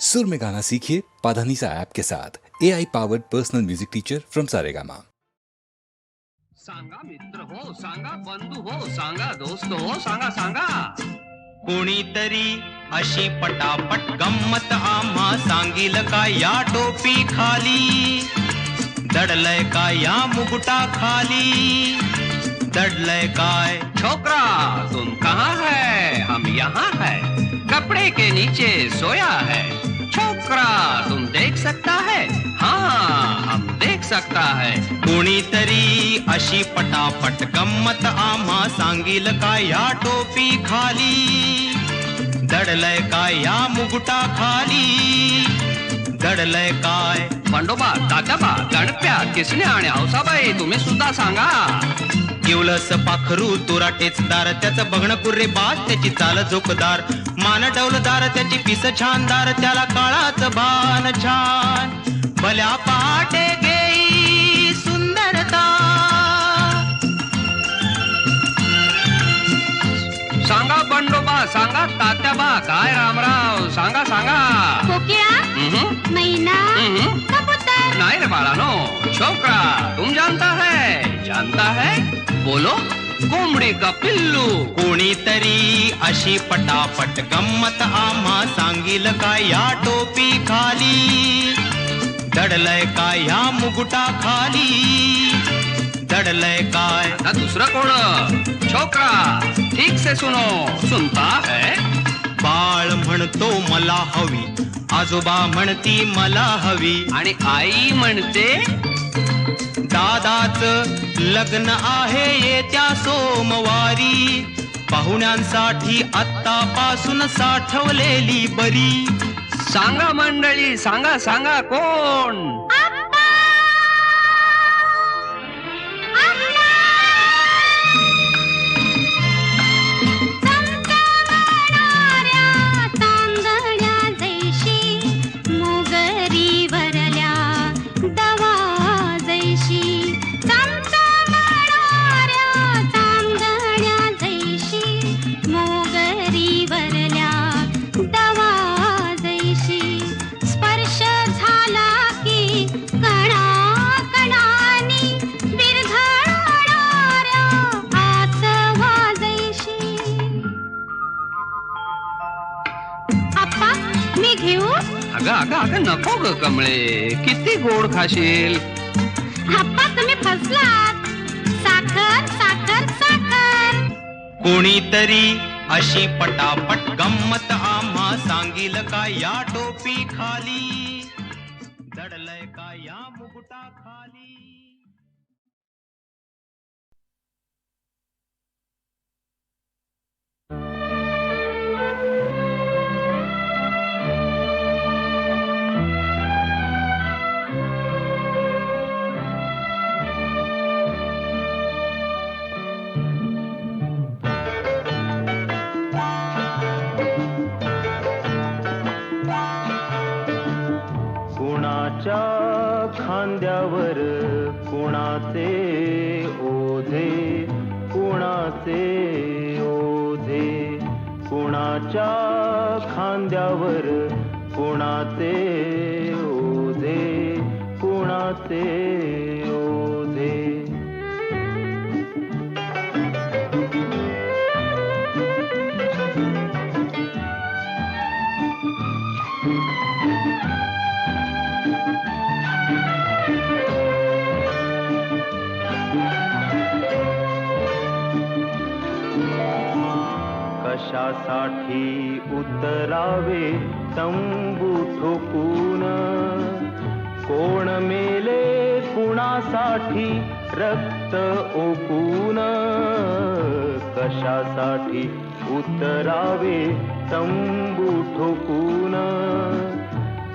सुर में गाना सीखिए पाधानीसा ऐप के साथ। A I powered personal music teacher from Saregama सांगा मित्र हो, सांगा बंधू हो, सांगा दोस्त हो, सांगा सांगा। अशी पटापट आम्हा का या टोपी खाली? दडलय का या मुकुटा खाली? दडलय काय छोकरा, तुम कहाँ है? हम यहाँ है। कपड़े के नीचे सोया है। छोकरा, तुम देख सकता है? हाँ हम देख सकता है। कोणीतरी अशी पटापट गंमत आम्हा सांगील का या टोपी खाली। दडलय का या मुगुटा खाली। दडलय काय? बंडोबा तात्याबा गणप्या किसने आणि हौसाबाई तुम्ही सुद्धा सांगा. येवलस पाखरू तुरा टेचदार त्याचं बघणं कुर्रे बाज त्याची चाल झोपदार मान डौलदार त्याची पिस छानदार त्याला काळाच भान छान. भल्या पहाटे सांगा तात्याबा काय रामराव? सांगा सांगा. कोकिळा हम्म, मैना हम्म. कबूतर. नहीं रे बालानो छोकरा तुम जानता है? जानता है? बोलो. कोंबडी का पिल्लू. कोणीतरी अशी पटापट गंमत आम्हा सांगील का या टोपी खाली? दडलय का या मुकुटा खाली? दडलय काय? आता दुसरा कोण? छोकरा. ठीक से सुनो. सुनता है? बाळ म्हणतो मला हवी. आजोबा म्हणती मला हवी. आणि आई म्हणते दादाच लग्न आहे येत्या सोमवारी. पाहुण्यांसाठी आत्तापासून साठवलेली बरी. सांगा मंडळी सांगा सांगा कोण? अगं अगं अगं नको ग कमळे. किती गोड खाशील. आप्पा तुम्ही फसलात. साखर साखर साखर. कोणीतरी अशी पटापट गंमत आम्हा सांगील का या टोपी खाली? दडलय का या मुकुटा खाली? खांद्यावर कुणाचे ओझे कुणाचे ओझे? कुणाच्या खांद्यावर कुणाचे ओझे कुणाचे उतरावे तंबू ठोकून. कोण मेले कुणासाठी रक्त ओकून? कशासाठी उतरावे तंबू ठोकून?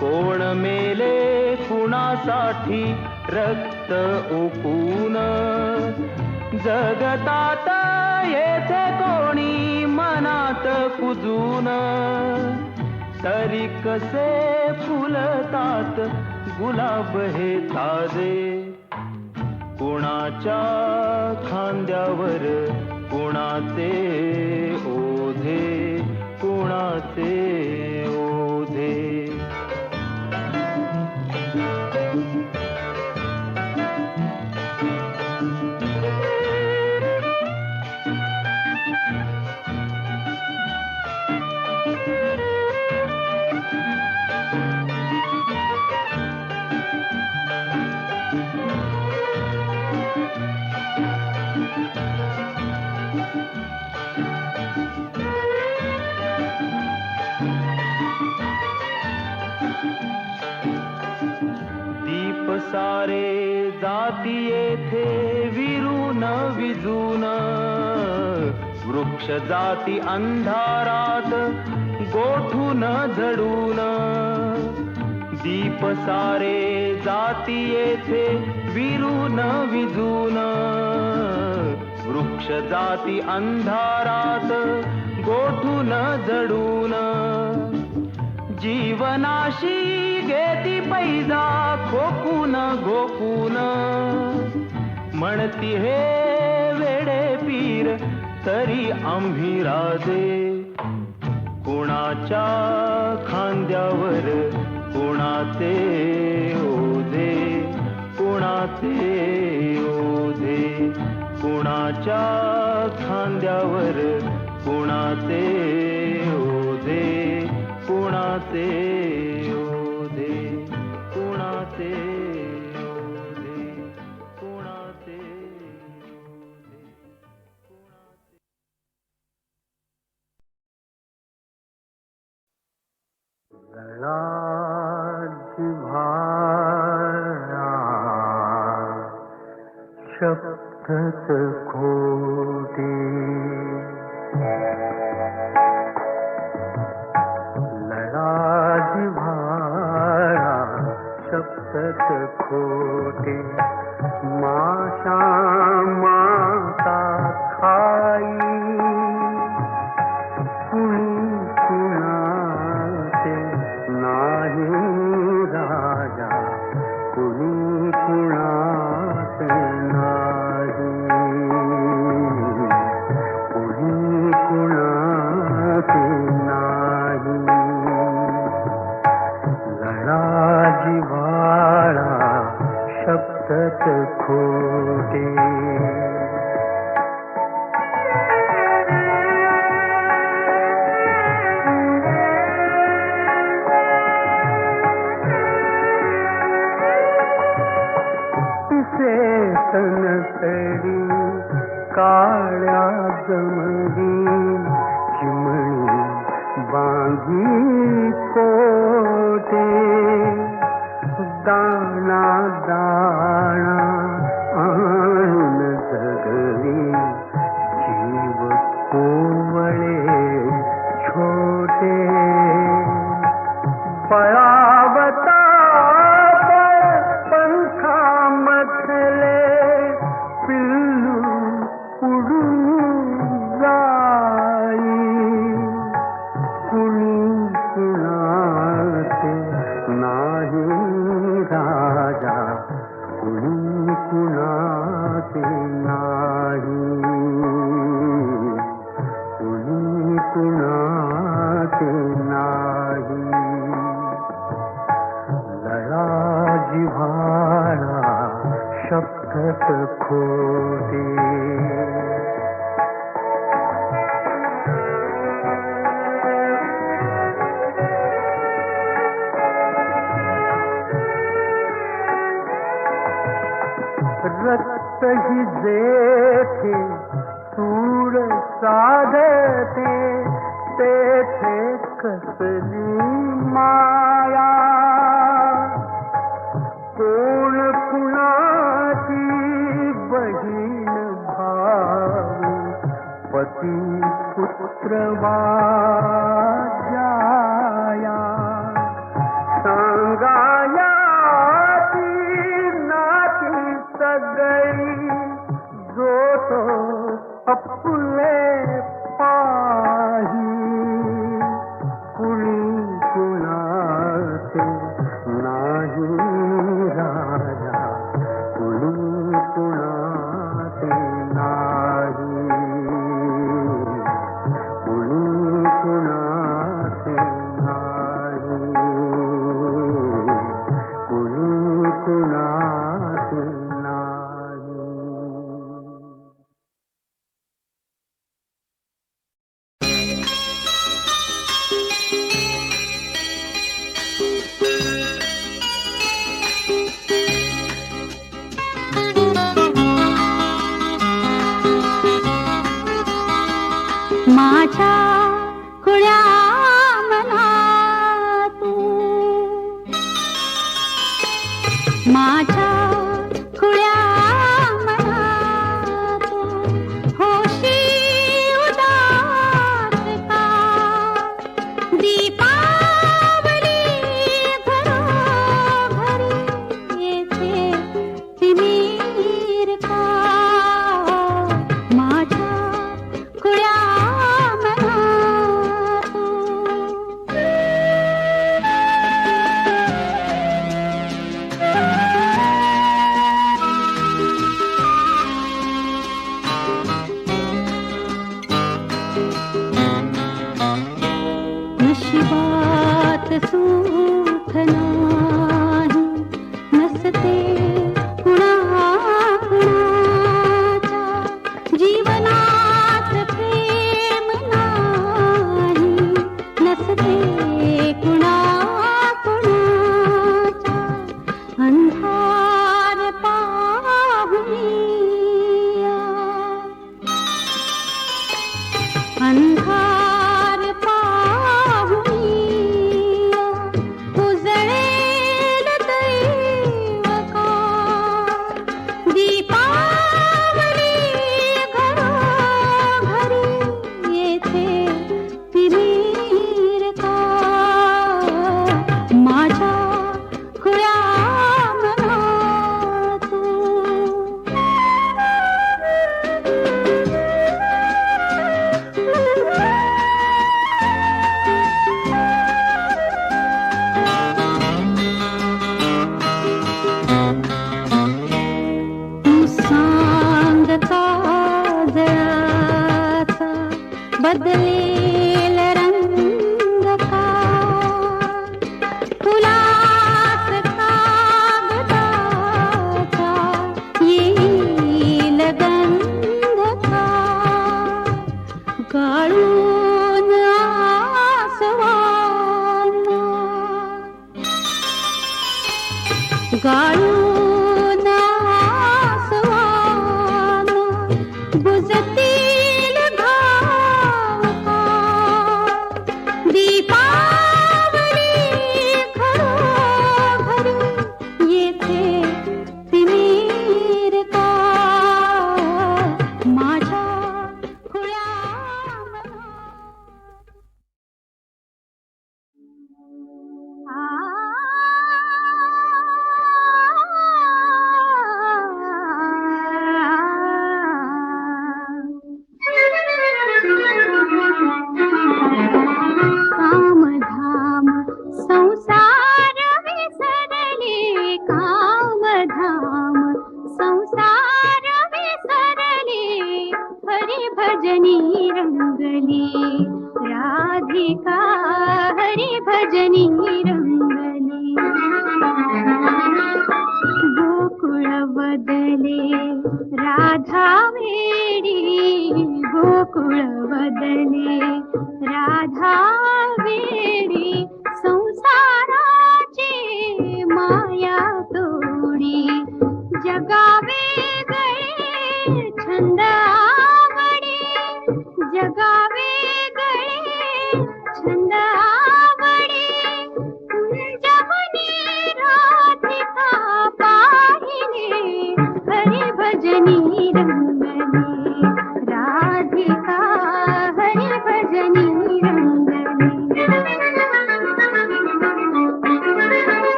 कोण मेले कुणासाठी रक्त ओकून? जगतात येथे कोणी मनात कुजून तरी कसे फुलतात गुलाब हे ताजे. कुणाच्या खांद्यावर कुणाचे ओझे कुणाचे दीप सारे जाती येथे विरून विजून. वृक्ष जाती अंधारात गोठून झडून. दीप सारे जाती येथे विरून विजून. वृक्ष जाती अंधारात गोठून जडून. जीवनाशी घेती पैजा खोकून गोकून. म्हणती हे वेडे पीर तरी आम्ही राजे. कोणाच्या खांद्यावर कुणाचे कुणाचे ओझे कुणाच्या खांद्यावर कुणाचे ओझे कुणाचे to दाना दान थे Mm-hmm.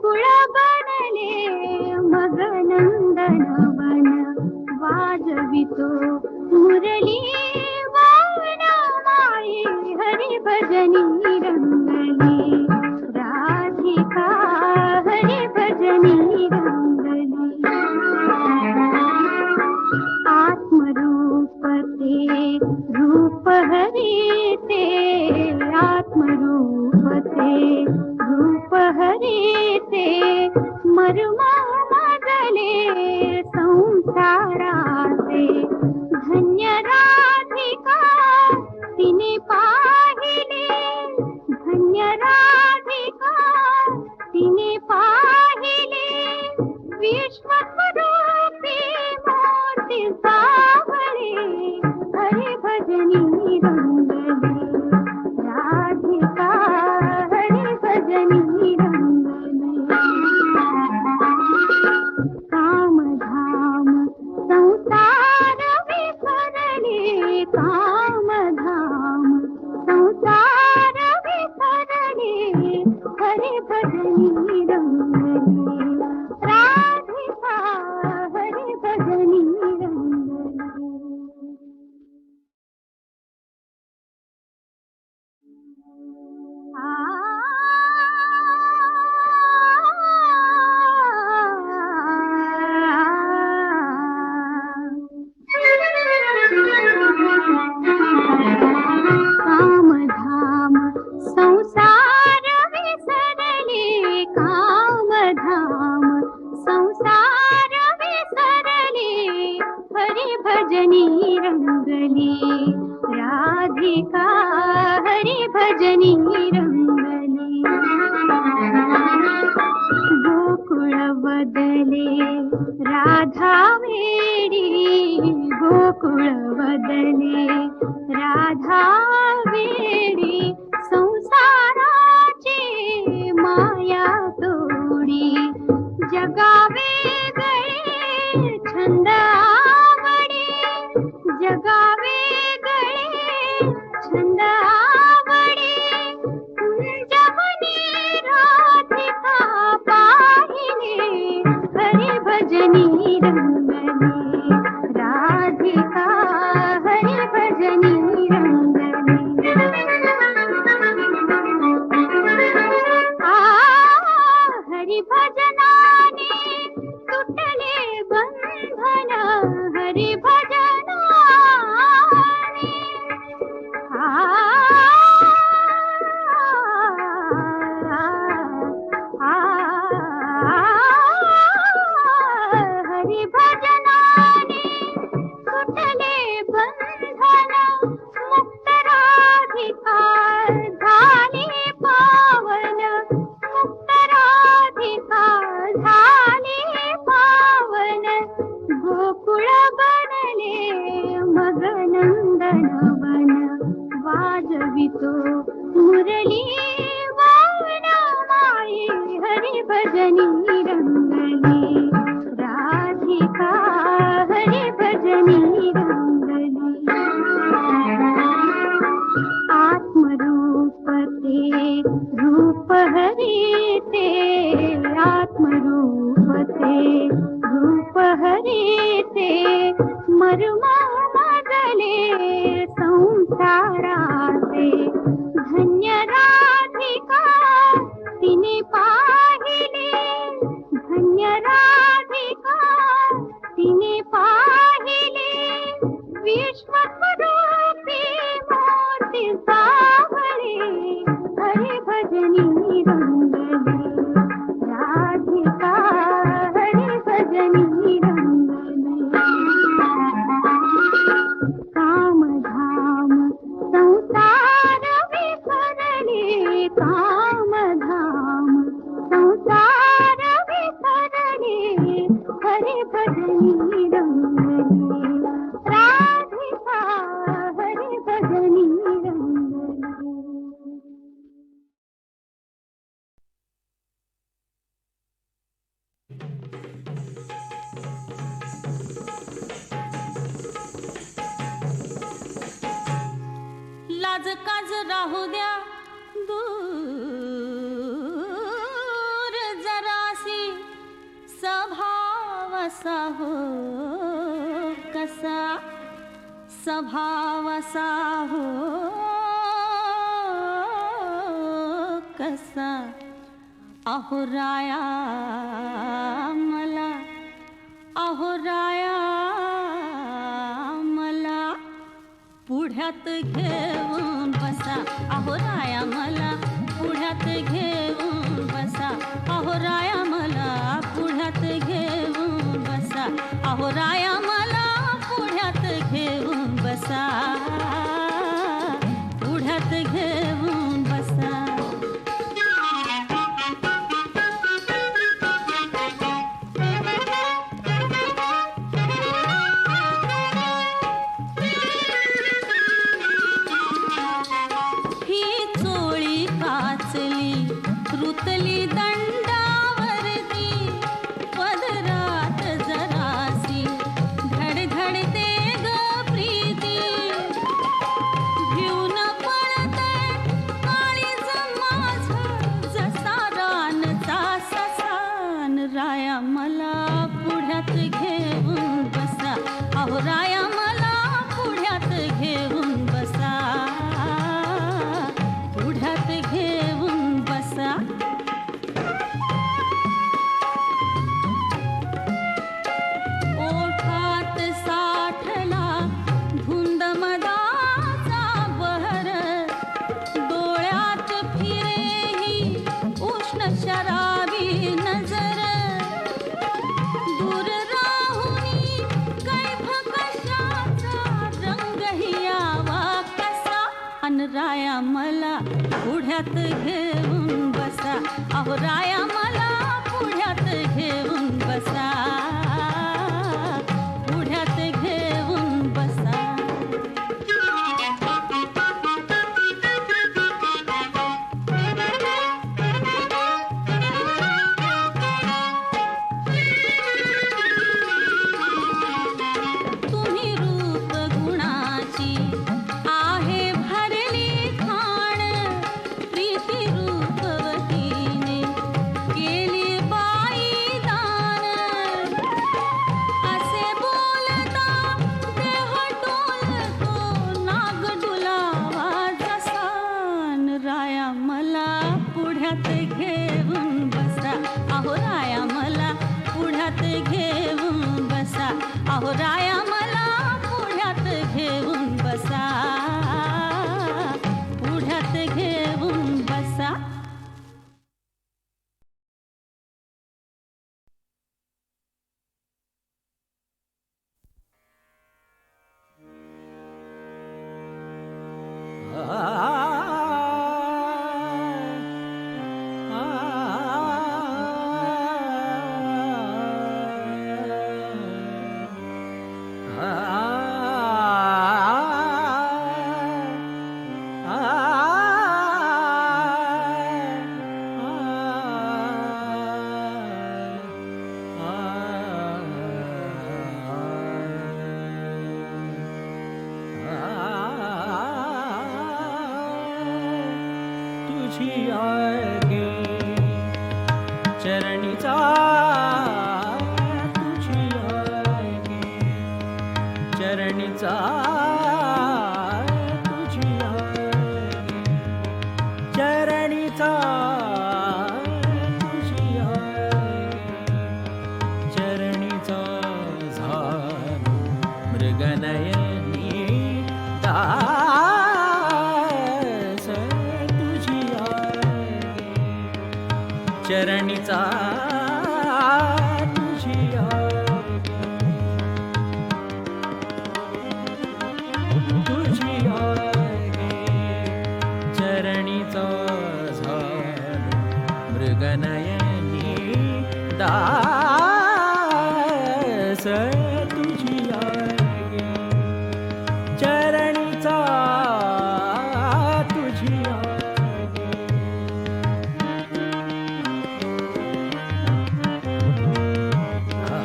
पु बनले मगनन्दनवन वाजविो मुरली मा हरि भजनी 你的容 का का पुढ्यात घेऊन बसा. अहो राया मला पुढ्यात घेऊन बसा. अहो राया मला पुढ्यात घेऊन बसा. अहो राया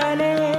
চলে